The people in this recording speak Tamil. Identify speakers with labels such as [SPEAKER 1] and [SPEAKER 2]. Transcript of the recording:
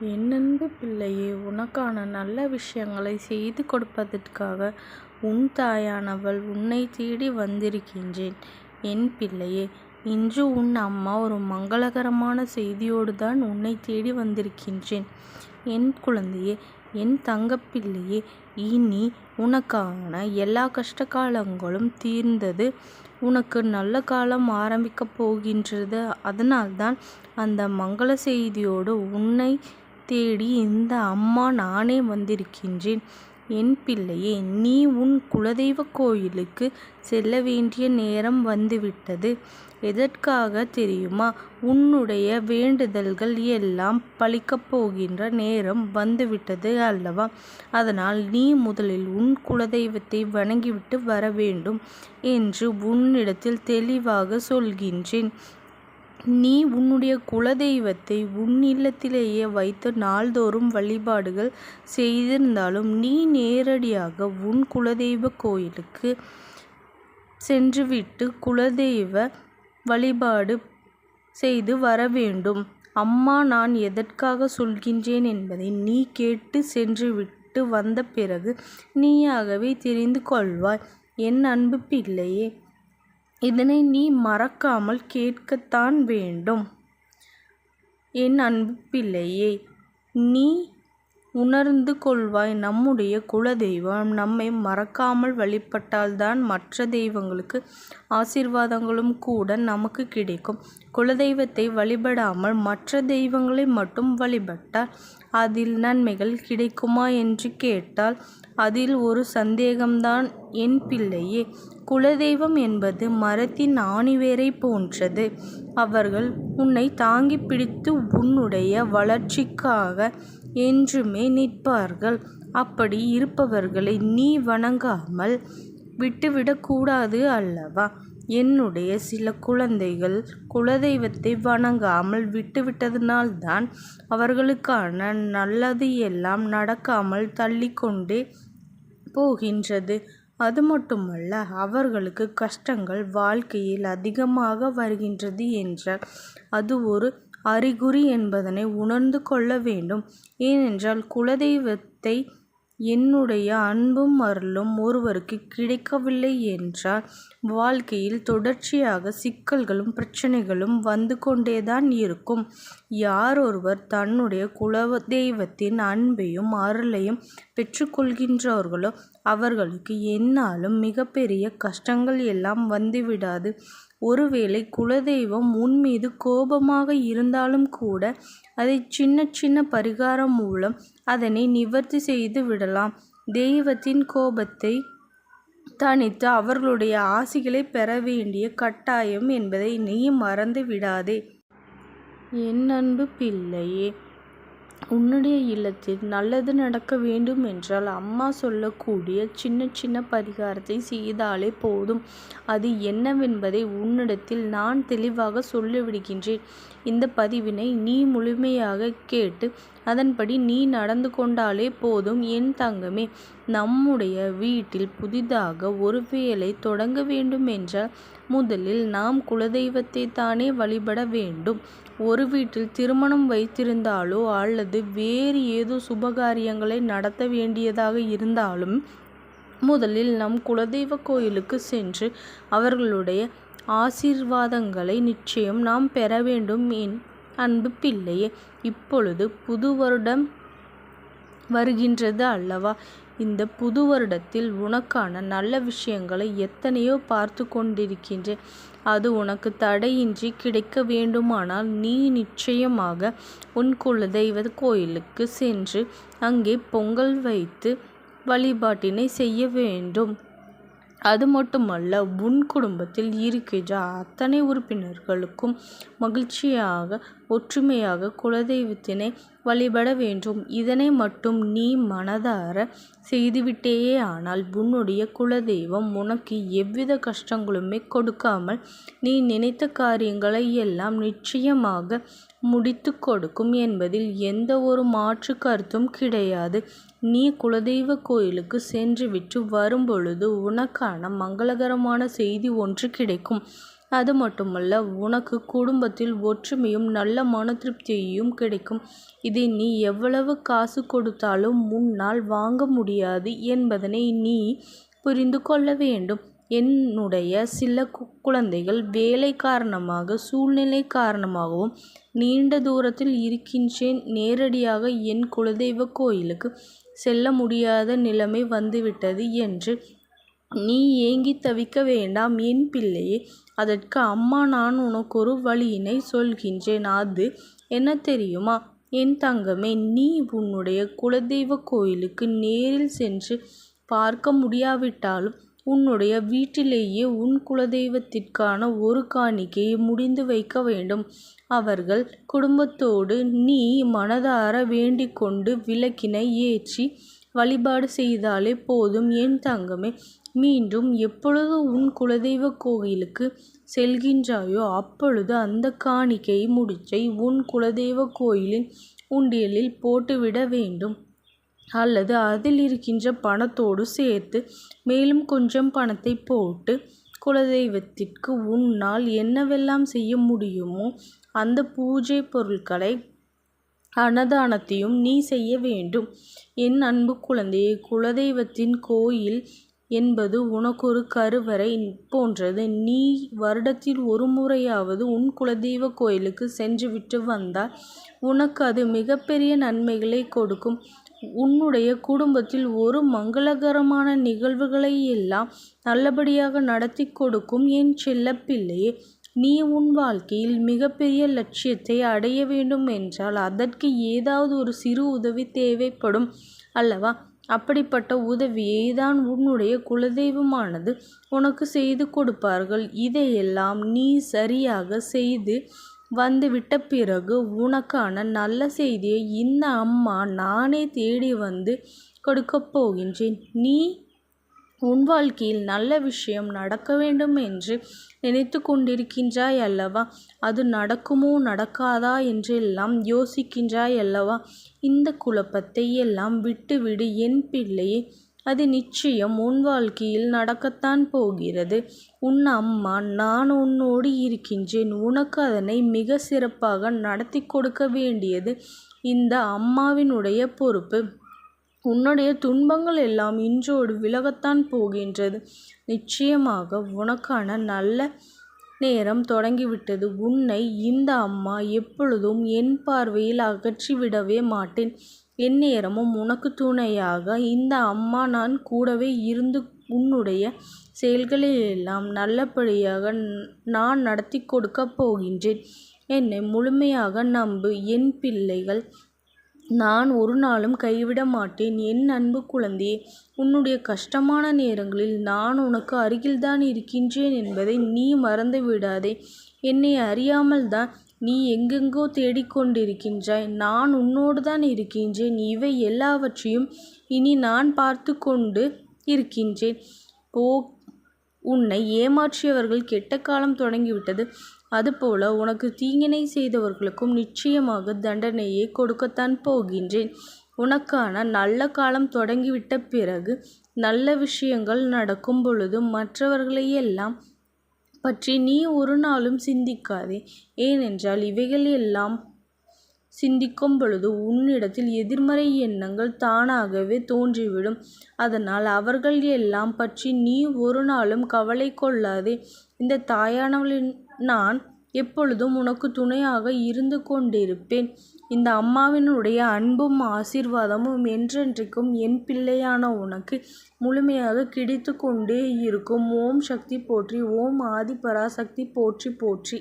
[SPEAKER 1] என்னன்பு பிள்ளையே உனக்கான நல்ல விஷயங்களை செய்து கொடுப்பதற்காக உன் தாயானவள் உன்னை தேடி வந்திருக்கின்றேன். என் பிள்ளையே இன்று உன் அம்மா ஒரு மங்களகரமான செய்தியோடு தான் உன்னை தேடி வந்திருக்கின்றேன். என் குழந்தையே என் தங்கப்பிள்ளையே இனி உனக்கான எல்லா கஷ்ட காலங்களும் தீர்ந்தது. உனக்கு நல்ல காலம் ஆரம்பிக்கப் போகின்றது. அதனால்தான் அந்த மங்கள செய்தியோடு உன்னை தேடி இந்த அம்மா நானே வந்திருக்கின்றேன். என் பிள்ளையே நீ உன் குலதெய்வ கோயிலுக்கு செல்ல வேண்டிய நேரம் வந்துவிட்டது. எதற்காக தெரியுமா? உன்னுடைய வேண்டுதல்கள் எல்லாம் பழிக்கப் போகின்ற நேரம் வந்துவிட்டது அல்லவா? அதனால் நீ முதலில் உன் குலதெய்வத்தை வணங்கிவிட்டு வர வேண்டும் என்று உன்னிடத்தில் தெளிவாக சொல்கின்றேன். நீ உன்னுடைய குலதெய்வத்தை உன் இல்லத்திலேயே வைத்து நாள்தோறும் வழிபாடுகள் செய்திருந்தாலும் நீ நேரடியாக உன் குலதெய்வ கோயிலுக்கு சென்றுவிட்டு குலதெய்வ வழிபாடு செய்து வர வேண்டும். அம்மா நான் எதற்காக சொல்கின்றேன் என்பதை நீ கேட்டு சென்றுவிட்டு வந்த பிறகு நீயாகவே தெரிந்து கொள்வாய். என் அன்பு பிள்ளையே இதனை நீ மறக்காமல் கேட்கத்தான் வேண்டும். என் அன்பு பிள்ளையே நீ உணர்ந்து கொள்வாய் நம்முடைய குலதெய்வம். நம்மை மறக்காமல் வழிபட்டால்தான் மற்ற தெய்வங்களுக்கு ஆசீர்வாதங்களும் கூட நமக்கு கிடைக்கும். குலதெய்வத்தை வழிபடாமல் மற்ற தெய்வங்களை மட்டும் வழிபட்டால் அதில் நன்மைகள் கிடைக்குமா என்று கேட்டால் அதில் ஒரு சந்தேகம்தான். என் பிள்ளையே குலதெய்வம் என்பது மரத்தின் ஆணிவேரை போன்றது. அவர்கள் உன்னை தாங்கி பிடித்து உன்னுடைய வளர்ச்சிக்காக என்றுமே நிற்பார்கள். அப்படி இருப்பவர்களை நீ வணங்காமல் விட்டுவிடக்கூடாது அல்லவா? என்னுடைய சில குழந்தைகள் குலதெய்வத்தை வணங்காமல் விட்டுவிட்டதனால்தான் அவர்களுக்கான நல்லது எல்லாம் நடக்காமல் தள்ளிக்கொண்டே போகின்றது. அது மட்டுமல்ல அவர்களுக்கு கஷ்டங்கள் வாழ்க்கையில் அதிகமாக வருகின்றது என்றால் அது ஒரு அறிகுறி என்பதனை உணர்ந்து கொள்ள வேண்டும். ஏனென்றால் குலதெய்வத்தை என்னுடைய அன்பும் அருளும் ஒருவருக்கு கிடைக்கவில்லை என்றால் வாழ்க்கையில் தொடர்ச்சியாக சிக்கல்களும் பிரச்சனைகளும் வந்து கொண்டேதான் இருக்கும். யார் ஒருவர் தன்னுடைய குல தெய்வத்தின் அன்பையும் அருளையும் பெற்றுக்கொள்கின்றார்களோ அவர்களுக்கு என்னாலும் மிகப்பெரிய கஷ்டங்கள் எல்லாம் வந்துவிடாது. ஒருவேளை குலதெய்வம் உன் மீது கோபமாக இருந்தாலும் கூட அதை சின்ன சின்ன பரிகாரம் மூலம் அதனை நிவர்த்தி செய்து விடலாம். தெய்வத்தின் கோபத்தை தனித்து அவர்களுடைய ஆசிகளை பெற வேண்டிய கட்டாயம் என்பதை நீ மறந்து விடாதே என் அன்பு பிள்ளையே உன்னுடைய இல்லத்தில் நல்லது நடக்க வேண்டும் என்றால் அம்மா சொல்லக்கூடிய சின்ன சின்ன பரிகாரத்தை செய்தாலே போதும். அது என்னவென்பதை உன்னிடத்தில் நான் தெளிவாக சொல்லிவிடுகின்றேன். இந்த பதிவினை நீ முழுமையாக கேட்டு அதன்படி நீ நடந்து கொண்டாலே போதும் என் தங்கமே. நம்முடைய வீட்டில் புதிதாக ஒரு வேலை தொடங்க வேண்டும் என்றால் முதலில் நாம் குலதெய்வத்தை தானே வழிபட வேண்டும். ஒரு வீட்டில் திருமணம் வைத்திருந்தாலோ அல்லது வேறு ஏதோ சுபகாரியங்களை நடத்த வேண்டியதாக இருந்தாலும் முதலில் நம் குலதெய்வ கோயிலுக்கு சென்று அவர்களுடைய ஆசீர்வாதங்களை நிச்சயம் நாம் பெற வேண்டும். என் அன்பு பிள்ளையே இப்பொழுது புது வருடம் வருகின்றது அல்லவா? இந்த புது வருடத்தில் உனக்கான நல்ல விஷயங்களை எத்தனையோ பார்த்து கொண்டிருக்கின்றேன். அது உனக்கு தடையின்றி கிடைக்க வேண்டுமானால் நீ நிச்சயமாக உன் குலதெய்வ கோயிலுக்கு சென்று அங்கே பொங்கல் வைத்து வழிபாட்டினை செய்ய வேண்டும். அது மட்டுமல்ல உன் குடும்பத்தில் இருக்கின்ற அத்தனை உறுப்பினர்களுக்கும் மகிழ்ச்சியாக ஒற்றுமையாக குலதெய்வத்தினை வழிபட வேண்டும். இதனை மட்டும் நீ மனதார செய்துவிட்டேயே ஆனால் உன்னுடைய குலதெய்வம் உனக்கு எவ்வித கஷ்டங்களுமே கொடுக்காமல் நீ நினைத்த காரியங்களை எல்லாம் நிச்சயமாக முடித்து கொடுக்கும் என்பதில் எந்த ஒரு மாற்று கருத்தும் கிடையாது. நீ குலதெய்வ கோயிலுக்கு சென்றுவிட்டு வரும்பொழுது உனக்கான மங்களகரமான செய்தி ஒன்று கிடைக்கும். அது மட்டுமல்ல உனக்கு குடும்பத்தில் ஒற்றுமையும் நல்ல மன திருப்தியையும் கிடைக்கும். இதை நீ எவ்வளவு காசு கொடுத்தாலும் முன்னால் வாங்க முடியாது என்பதனை நீ புரிந்து கொள்ள வேண்டும். என்னுடைய சில குழந்தைகள் வேலை காரணமாக சூழ்நிலை காரணமாகவும் நீண்ட தூரத்தில் இருக்கின்றேன். நேரடியாக என் குலதெய்வ கோயிலுக்கு செல்ல முடியாத நிலைமை வந்துவிட்டது என்று நீ ஏங்கி தவிக்க வேண்டாம். என் பிள்ளையே அதற்கு அம்மா நான் உனக்கு ஒரு வழியினை சொல்கின்றேன். அது என்ன தெரியுமா? என் தங்கமே நீ உன்னுடைய குலதெய்வ கோயிலுக்கு நேரில் சென்று பார்க்க முடியாவிட்டாலும் உன்னுடைய வீட்டிலேயே உன் குலதெய்வத்திற்கான ஒரு காணிக்கையை முடிந்து வைக்க வேண்டும். அவர்கள் குடும்பத்தோடு நீ மனதார வேண்டிக்கொண்டு விளக்கினை ஏற்றி வழிபாடு செய்தாலே போதும். என் தங்கமே மீண்டும் எப்பொழுது உன் குலதெய்வ கோயிலுக்கு செல்கின்றாயோ அப்பொழுது அந்த காணிக்கை முடிச்சை உன் குலதெய்வ கோயிலின் உண்டியலில் போட்டுவிட வேண்டும். அல்லது அதில் இருக்கின்ற பணத்தோடு சேர்த்து மேலும் கொஞ்சம் பணத்தை போட்டு குலதெய்வத்திற்கு உன்னால் என்னவெல்லாம் செய்ய முடியுமோ அந்த பூஜை பொருட்களை அன்னதானத்தையும் நீ செய்ய வேண்டும். என் அன்பு குழந்தையே குலதெய்வத்தின் கோயில் என்பது உனக்கொரு கருவறை போன்றது. நீ வருடத்தில் ஒரு முறையாவது உன் குலதெய்வ கோயிலுக்கு சென்றுவிட்டு வந்தால் உனக்கு அது மிகப்பெரிய நன்மைகளை கொடுக்கும். உன்னுடைய குடும்பத்தில் ஒரு மங்களகரமான நிகழ்வுகளை எல்லாம் நல்லபடியாக நடத்தி கொடுக்கும் என் செல்லப்பிள்ளையே நீ உன் வாழ்க்கையில் மிகப்பெரிய லட்சியத்தை அடைய வேண்டும் என்றால் அதற்கு ஏதாவது ஒரு சிறு உதவி தேவைப்படும் அல்லவா? அப்படிப்பட்ட உதவியை தான் உன்னுடைய குலதெய்வமானது உனக்கு செய்து கொடுப்பார்கள். இதையெல்லாம் நீ சரியாக செய்து வந்துவிட்ட பிறகு உனக்கான நல்ல செய்தியை இந்த அம்மா நானே தேடி வந்து கொடுக்கப் போகின்றேன். நீ உன் வாழ்க்கையில் நல்ல விஷயம் நடக்க வேண்டும் என்று நினைத்து கொண்டிருக்கின்றாய் அல்லவா? அது நடக்குமோ நடக்காதா என்றெல்லாம் யோசிக்கின்றாய் அல்லவா? இந்த குழப்பத்தை எல்லாம் விட்டுவிடு என் பிள்ளையே. அது நிச்சயம் உன் வாழ்க்கையில் நடக்கத்தான் போகிறது. உன் அம்மா நான் உன்னோடு இருக்கின்றேன். உனக்கு அதனை மிக சிறப்பாக நடத்தி கொடுக்க வேண்டியது இந்த அம்மாவினுடைய பொறுப்பு. உன்னுடைய துன்பங்கள் எல்லாம் இன்றோடு விலகத்தான் போகின்றது. நிச்சயமாக உனக்கான நல்ல நேரம் தொடங்கிவிட்டது. உன்னை இந்த அம்மா எப்பொழுதும் என் பார்வையில் அகற்றிவிடவே மாட்டேன். எந்நேரமும் உனக்கு துணையாக இந்த அம்மா நான் கூடவே இருந்து உன்னுடைய செயல்களிலெல்லாம் நல்லபடியாக நான் நடத்தி கொடுக்கப் போகின்றேன். என்னை முழுமையாக நம்பு. என் பிள்ளைகள் நான் ஒரு நாளும் கைவிட மாட்டேன். என் அன்பு குழந்தையே உன்னுடைய கஷ்டமான நேரங்களில் நான் உனக்கு அருகில்தான் இருக்கின்றேன் என்பதை நீ மறந்து விடாதே. என்னை அறியாமல் தான் நீ எங்கெங்கோ தேடிக்கொண்டிருக்கின்றாய் நான் உன்னோடு தான் இருக்கின்றேன். இவை எல்லாவற்றையும் இனி நான் பார்த்து கொண்டு இருக்கின்றேன். போ உன்னை ஏமாற்றியவர்கள் கெட்ட காலம் தொடங்கிவிட்டது. அதுபோல உனக்கு தீங்கினை செய்தவர்களுக்கும் நிச்சயமாக தண்டனையை கொடுக்கத்தான் போகின்றேன். உனக்கான நல்ல காலம் தொடங்கிவிட்ட பிறகு நல்ல விஷயங்கள் நடக்கும் பொழுது மற்றவர்களையெல்லாம் பற்றி நீ ஒரு நாளும் சிந்திக்காதே. ஏனென்றால் இவைகள் எல்லாம் சிந்திக்கும் பொழுது உன்னிடத்தில் எதிர்மறை எண்ணங்கள் தானாகவே தோன்றிவிடும். அதனால் அவர்கள் எல்லாம் பற்றி நீ ஒரு நாளும் கவலை கொள்ளாதே. இந்த தாயானவளின் நான் எப்பொழுதும் உனக்கு துணையாக இருந்து கொண்டிருப்பேன். இந்த அம்மாவினுடைய அன்பும் ஆசீர்வாதமும் என்றென்றைக்கும் என் பிள்ளையான உனக்கு முழுமையாக கிடைத்து கொண்டே இருக்கும். ஓம் சக்தி போற்றி ஓம் ஆதி பராசக்தி போற்றி போற்றி.